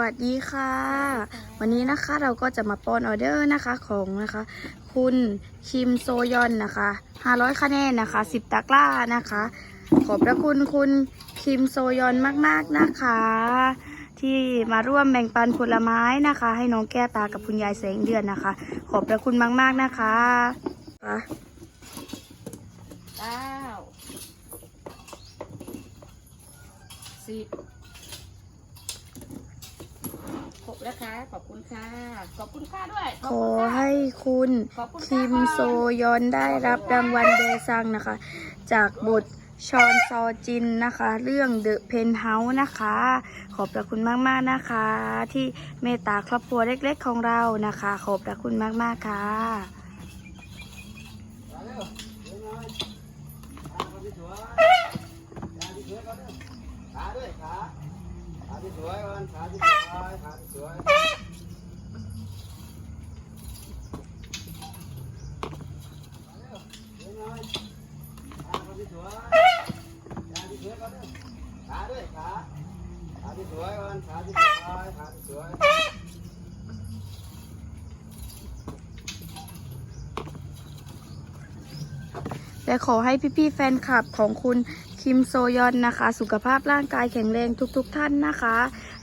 วัสดีค่ะ วันนี้นะคะเราก็จะมาป้อนออเดอร์นะคะของนะคะ คุณคิมโซยอนนะคะ500คะแนนนะคะ10ตะกร้านะคะ ขอบพระคุณคุณคิมโซยอนมากๆนะคะ ที่มาร่วมแบ่งปันผลไม้นะคะ ให้น้องแก้วตากับคุณยายแสงเดือนนะคะ ขอบพระคุณมากๆนะคะค่ะเก้าสิบ ครบแล้วค่ะขอบคุณค่ะ ขอบคุณค่ะด้วยขอให้คุณขอบคุณคิมค่ะโซยอนได้รับรางวัลเดซังนะคะ จากบทชอนซอจินนะคะ เรื่อง The Penthouse นะคะ ขอบพระคุณมากๆนะคะ ที่เมตตาครอบครัวเล็กๆของเรานะคะ ขอบพระคุณมากๆค่ะ ขาด้วยขา ขาที่สวยวันขาที่สวยขาที่สวยขาด้วยขาขาที่สวยวันขาที่สวยขาที่สวยและขอให้พี่ๆแฟนคลับของคุณ คิมโซยอนนะคะ สุขภาพร่างกายแข็งแรงทุกๆท่านนะคะ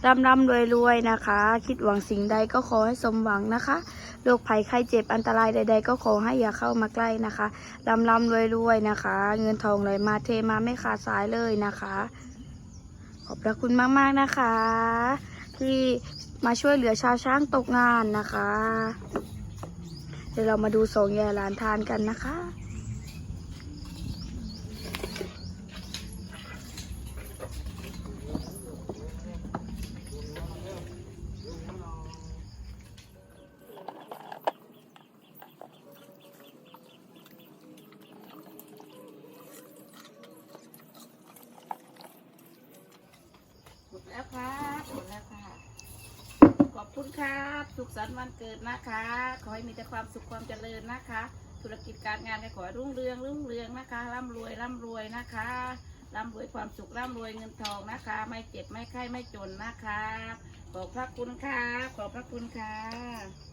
ร่ำร่ำรวยรวยนะคะ คิดหวังสิ่งใดก็ขอให้สมหวังนะคะโรคภัยไข้เจ็บอันตรายใด ๆ ก็ขอให้อย่าเข้ามาใกล้นะคะร่ำร่ำรวยรวยนะคะ เงินทองไหลมาเทมาไม่ขาดสายเลยนะคะ ขอบพระคุณมากๆนะคะ ที่มาช่วยเหลือชาวช้างตกงานนะคะ เดี๋ยวเรามาดูสองยายหลานทานกันนะคะ แล้วค่ะหมดแล้วค่ะ ขอบคุณครับ สุขสันต์วันเกิดนะคะ ขอให้มีแต่ความสุขความเจริญนะคะ ธุรกิจการงานก็ขอให้รุ่งเรืองรุ่งเรืองนะคะร่ำรวยร่ำรวยนะคะร่ำรวยความสุขร่ำรวยเงินทองนะคะ ไม่เจ็บไม่ไข้ไม่จนนะคะ ขอบพระคุณค่ะ ขอบพระคุณค่ะ